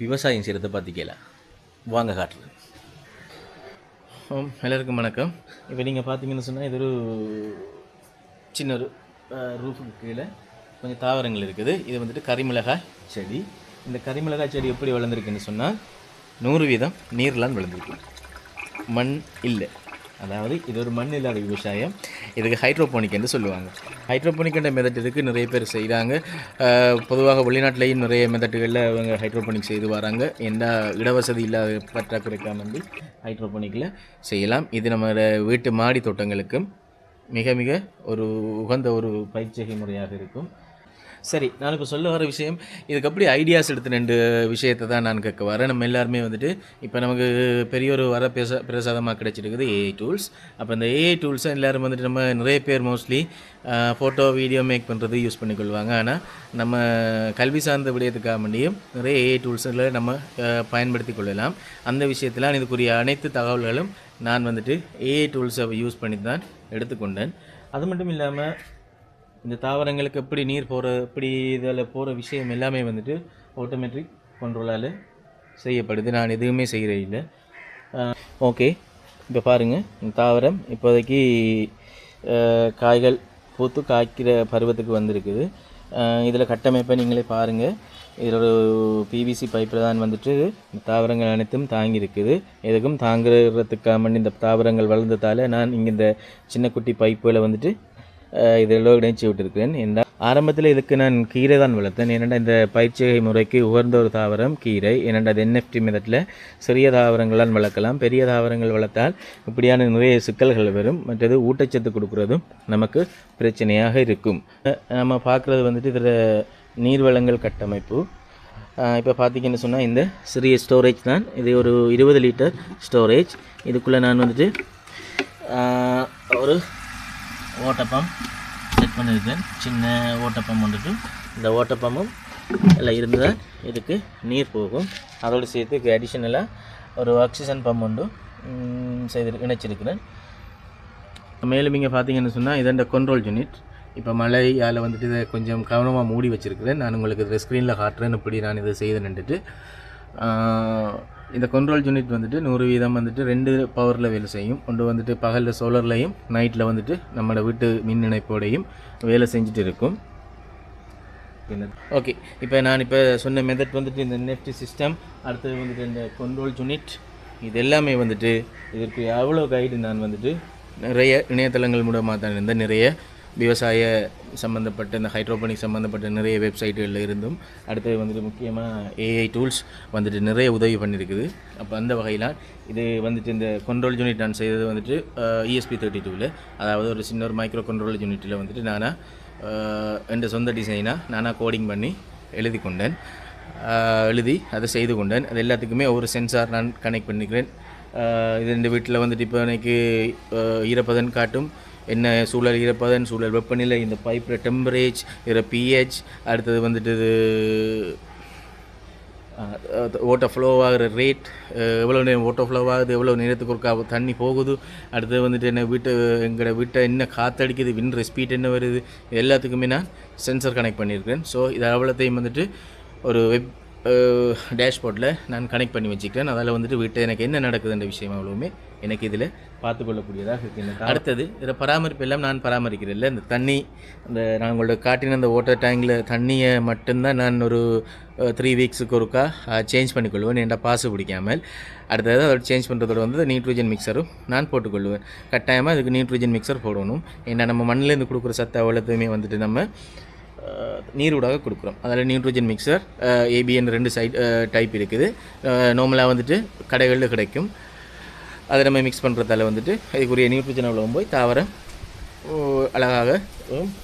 விவசாயம் செய்கிறத பார்த்திக்கலாம் வாங்க காட்டுறேன் எல்லாருக்கும் வணக்கம். இப்போ நீங்கள் பார்த்தீங்கன்னு சொன்னால் இது ஒரு சின்ன ஒரு ரூஃபுக்கு கீழே கொஞ்சம் தாவரங்கள் இருக்குது. இது வந்துட்டு கரிமிளகாய் செடி. இந்த கரிமிளகாய் செடி எப்படி வளர்ந்துருக்குன்னு சொன்னால் நூறு வீதம் நீர்லாம் வளர்ந்துருக்கு மண் இல்லை. அதாவது இது ஒரு மண் இல்லாத விவசாயம் இதுக்கு ஹைட்ரோபோனிக் என்று சொல்லுவாங்க. ஹைட்ரோபோனிக் என்ற மெத்தட் இருக்குது நிறைய பேர் செய்கிறாங்க பொதுவாக வெளிநாட்டிலையும் நிறைய மெத்தட்டுகளில் அவங்க ஹைட்ரோபோனிக் செய்து வராங்க. எந்த இடவசதி இல்லாத பற்றாக்குறைக்காக வந்து ஹைட்ரோபோனிக்கில் செய்யலாம். இது நம்ம வீட்டு மாடி தோட்டங்களுக்கும் மிக மிக ஒரு உகந்த ஒரு பயிற்சிகை முறையாக இருக்கும். சரி நான் இப்போ சொல்ல வர விஷயம் இதுக்கு அப்படி ஐடியாஸ் எடுத்து ரெண்டு விஷயத்தை தான் நான் கேட்க வரேன். நம்ம எல்லாருமே வந்துட்டு இப்போ நமக்கு பெரிய ஒரு வர பேச பிரசாதமாக கிடைச்சிருக்குது ஏஐ டூல்ஸ் அப்போ இந்த ஏஐ டூல்ஸை எல்லோரும் வந்துட்டு நம்ம நிறைய பேர் மோஸ்ட்லி ஃபோட்டோ வீடியோ மேக் பண்ணுறது யூஸ் பண்ணிக்கொள்வாங்க. ஆனால் நம்ம கல்வி சார்ந்த விடயத்துக்காக வேண்டியும் நிறைய ஏஐ டூல்ஸில் நம்ம பயன்படுத்தி கொள்ளலாம். அந்த விஷயத்தில் இதுக்குரிய அனைத்து தகவல்களும் நான் வந்துட்டு ஏஐ டூல்ஸை யூஸ் பண்ணி தான் எடுத்துக்கொண்டேன். அது மட்டும் இல்லாமல் இந்த தாவரங்களுக்கு எப்படி நீர் போகிற எப்படி இதில் போகிற விஷயம் எல்லாமே வந்துட்டு ஆட்டோமேட்டிக் கண்ட்ரோலால் செய்யப்படுது. நான் எதுவுமே செய்கிற இல்லை. ஓகே இப்போ பாருங்கள் இந்த தாவரம் இப்போதைக்கு காய்கள் பூத்து காய்க்கிற பருவத்துக்கு வந்திருக்குது. இதில் கட்டமைப்பை நீங்களே பாருங்கள் இதில் ஒரு பிவிசி பைப்பில் தான் வந்துட்டு இந்த தாவரங்கள் அனைத்தும் தாங்கியிருக்குது. எதுக்கும் தாங்குறதுக்காக வேண்டி இந்த தாவரங்கள் வளர்ந்ததால் நான் இங்கே இந்த சின்ன குட்டி பைப்பில் வந்துட்டு இதெல்லாம் இணைச்சி விட்டுருக்கேன் இந்த ஆரம்பத்தில் இதுக்கு நான் கீரை தான் வளர்த்தேன். ஏனெண்டா இந்த பயிற்சிகை முறைக்கு உகந்த ஒரு தாவரம் கீரை. ஏனெண்டா அது என்எஃப்டி மெத்தடில் சிறிய தாவரங்களால் வளர்க்கலாம். பெரிய தாவரங்கள் வளர்த்தால் இப்படியான நிறைய சிக்கல்கள் வரும். மற்றது ஊட்டச்சத்து கொடுக்குறதும் நமக்கு பிரச்சனையாக இருக்கும். நம்ம பார்க்குறது வந்துட்டு இதில் நீர்வளங்கள் கட்டமைப்பு. இப்போ பார்த்தீங்கன்னு சொன்னால் இந்த சிறிய ஸ்டோரேஜ் தான். இது ஒரு இருபது லிட்டர் ஸ்டோரேஜ் இதுக்குள்ளே நான் வந்துட்டு ஒரு ஓட்டப்பம் செட் பண்ணியிருக்கேன். சின்ன ஓட்டப்பம் வந்துட்டு இந்த ஓட்டப்பமும் எல்லாம் இருந்தால் இதுக்கு நீர் போகும். அதோடு சேர்த்து அடிஷ்னலாக ஒரு ஆக்சிஜன் பம்ப் ஒன்று ம், செய்து இணைச்சிருக்கிறேன். மேலும் இங்கே பார்த்தீங்கன்னு சொன்னால் இதெண்ட கண்ட்ரோல் யூனிட் இப்போ மழையால் வந்துட்டு இதை கொஞ்சம் கவனமாக மூடி வச்சுருக்கிறேன். நான் உங்களுக்கு இதில் ஸ்க்ரீனில் காட்டுறேன். இப்படி நான் இதை செய்து நின்றுட்டு. இந்த கண்ட்ரோல் யூனிட் வந்துட்டு நூறு வீதம் வந்துட்டு ரெண்டு பவரில் வேலை செய்யும். ஒன்று வந்துட்டு பகலில் சோலர்லையும் நைட்டில் வந்துட்டு நம்மளோட வீட்டு மின் இணைப்போடையும் வேலை செஞ்சுட்டு இருக்கும். ஓகே இப்போ நான் இப்போ சொன்ன மெத்தட் வந்துட்டு இந்த நெஃப்ட் சிஸ்டம் அடுத்தது வந்துட்டு இந்த கண்ட்ரோல் யூனிட் இது எல்லாமே வந்துட்டு இதற்கு எவ்வளோ கைடு நான் வந்துட்டு நிறைய இணையதளங்கள் மூலமாக தான் இருந்த நிறைய விவசாய சம்மந்தப்பட்ட இந்த ஹைட்ரோபனிக் சம்மந்தப்பட்ட நிறைய வெப்சைட்டுகளில் இருந்தும் அடுத்தது வந்துட்டு முக்கியமாக ஏஐ டூல்ஸ் வந்துட்டு நிறைய உதவி பண்ணியிருக்குது அப்போ அந்த வகையில் இது வந்துட்டு இந்த கண்ட்ரோல் யூனிட் நான் செய்தது வந்துட்டு இஎஸ்பி தேர்ட்டி டூவில் அதாவது ஒரு சின்ன ஒரு மைக்ரோ கண்ட்ரோல் யூனிட்டில் வந்துட்டு நானாக என் சொந்த டிசைனாக நானாக கோடிங் பண்ணி எழுதி கொண்டேன். எழுதி அதை செய்து கொண்டேன். அது எல்லாத்துக்குமே ஒவ்வொரு சென்சார் நான் கனெக்ட் பண்ணிக்கிறேன். இது இந்த வீட்டில் வந்துட்டு இப்போ எனக்கு ஈரப்பதன் காட்டும் என்ன சூழல் ஈரப்பதன் சூழல் வெப்பநிலை இந்த பைப்பில் டெம்பரேஜ் இதில் பிஹெச் அடுத்தது வந்துட்டு இது ஓட்டர் ஃப்ளோ ஆகிற ரேட் எவ்வளோ நேரம் ஓட்டர் ஃப்ளோ ஆகுது எவ்வளோ நேரத்துக்கு ஒருக்கா தண்ணி போகுது அடுத்தது வந்துட்டு என்ன வீட்டு எங்களோட வீட்டை என்ன காற்றடிக்குது வின் ஸ்பீட் என்ன வருது இது எல்லாத்துக்குமே நான் சென்சர் கனெக்ட் பண்ணியிருக்கேன் ஸோ இது அவ்வளோத்தையும் வந்துட்டு ஒரு வெப் டேஷ்போர்ட்டில் நான் கனெக்ட் பண்ணி வச்சுக்கிறேன் அதில் வந்துட்டு வீட்டை எனக்கு என்ன நடக்குதுன்ற விஷயம் அவ்வளவுமே எனக்கு இதில் பார்த்துக்கொள்ளக்கூடியதாக இருக்குது அடுத்தது இதில் பராமரிப்பு எல்லாம் நான் பராமரிக்கிறேன் இல்லை இந்த தண்ணி இந்த நான் உங்களோட காட்டின அந்த வாட்டர் டேங்கில் தண்ணியை மட்டும்தான் நான் ஒரு த்ரீ வீக்ஸுக்கு ஒருக்கா சேஞ்ச் பண்ணிக்கொள்வேன். என்கிட்ட பாசு பிடிக்காமல். அடுத்தது அதோட சேஞ்ச் பண்ணுறதோட வந்து நியூட்ரிஜன் மிக்சரும் நான் போட்டுக்கொள்வேன். கட்டாயமாக அதுக்கு நியூட்ரிஜன் மிக்சர் போடணும். ஏன்னா நம்ம மண்ணிலேருந்து கொடுக்குற சத்து அவ்வளோத்தையுமே வந்துட்டு நம்ம நீரூடாக கொடுக்குறோம். அதில் நியூட்ரோஜன் மிக்சர் ஏபிஎன் ரெண்டு சைட் டைப் இருக்குது. நார்மலாக வந்துட்டு கடைகளில் கிடைக்கும். அதை நம்ம மிக்ஸ் பண்ணுறதால வந்துட்டு அதுக்குரிய நியூட்ரிஜன் அவ்வளோ போய் தாவரம் அழகாக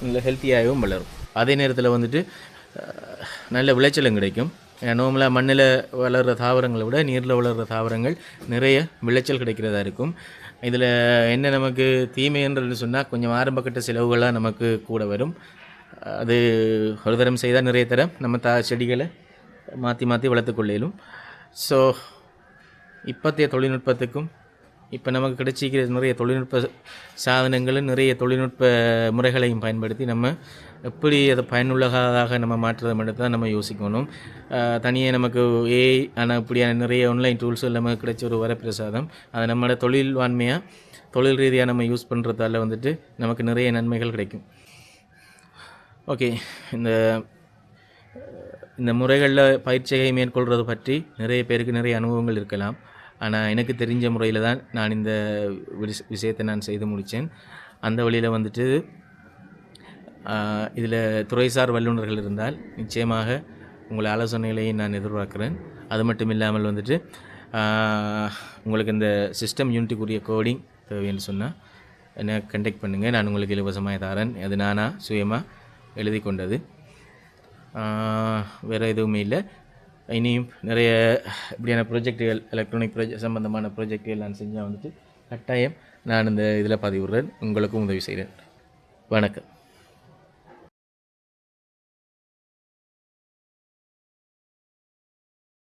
நல்ல ஹெல்த்தியாகவும் வளரும். அதே நேரத்தில் வந்துட்டு நல்ல விளைச்சலும் கிடைக்கும். நார்மலாக மண்ணில் வளர்கிற தாவரங்களை விட நீரில் வளர்கிற தாவரங்கள் நிறைய விளைச்சல் கிடைக்கிறதா இருக்கும். இதில் என்ன நமக்கு தீமைன்றது சொன்னால் கொஞ்சம் ஆரம்பக்கட்ட செலவுகளாக நமக்கு கூட வரும். அது ஒரு தரம் செய்தால் நிறைய தரம் நம்ம தா செடிகளை மாற்றி மாற்றி வளர்த்து கொள்ளையிலும் ஸோ இப்போத்தைய தொழில்நுட்பத்துக்கும் இப்போ நமக்கு கிடைச்சிக்கிற நிறைய தொழில்நுட்ப சாதனங்களும் நிறைய தொழில்நுட்ப முறைகளையும் பயன்படுத்தி நம்ம எப்படி அதை பயனுள்ளதாக நம்ம மாற்றுறது மட்டும் தான் நம்ம யோசிக்கணும். தனியாக நமக்கு ஏஐ ஆனால் இப்படியான நிறைய ஆன்லைன் டூல்ஸ் நமக்கு கிடைச்ச ஒரு வரப்பிரசாதம். அதை நம்மளோட தொழில் வான்மையாக தொழில் ரீதியாக நம்ம யூஸ் பண்ணுறதால வந்துட்டு நமக்கு நிறைய நன்மைகள் கிடைக்கும். ஓகே இந்த இந்த முறைகளில் பயிற்சியை மேற்கொள்வது பற்றி நிறைய பேருக்கு நிறைய அனுபவங்கள் இருக்கலாம். ஆனால் எனக்கு தெரிஞ்ச முறையில் தான் நான் இந்த விஷ- விஷயத்தை நான் செய்து முடித்தேன் அந்த வழியில் வந்துட்டு இதில் துறைசார் வல்லுநர்கள் இருந்தால் நிச்சயமாக உங்களை ஆலோசனைகளையும் நான் எதிர்பார்க்குறேன். அது மட்டும் இல்லாமல் வந்துட்டு உங்களுக்கு இந்த சிஸ்டம் யூனிட்டுக்குரிய கோடிங் தேவைன்னு சொன்னால் என்னை கண்டெக்ட் பண்ணுங்கள் நான் உங்களுக்கு இலவசமாக தரேன். அது நானாக சுயமாக எழுதி கொண்டது. வேறு எதுவுமே இல்லை. இனியும் நிறைய இப்படியான ப்ரொஜெக்டுகள் எலக்ட்ரானிக் ப்ரொஜெக்ட் சம்பந்தமான ப்ரொஜெக்டுகள் நான் செஞ்சால் வந்துட்டு கட்டாயம் நான் இந்த இதில் பதிவிடுறேன். உங்களுக்கும் உதவி செய்கிறேன். வணக்கம்.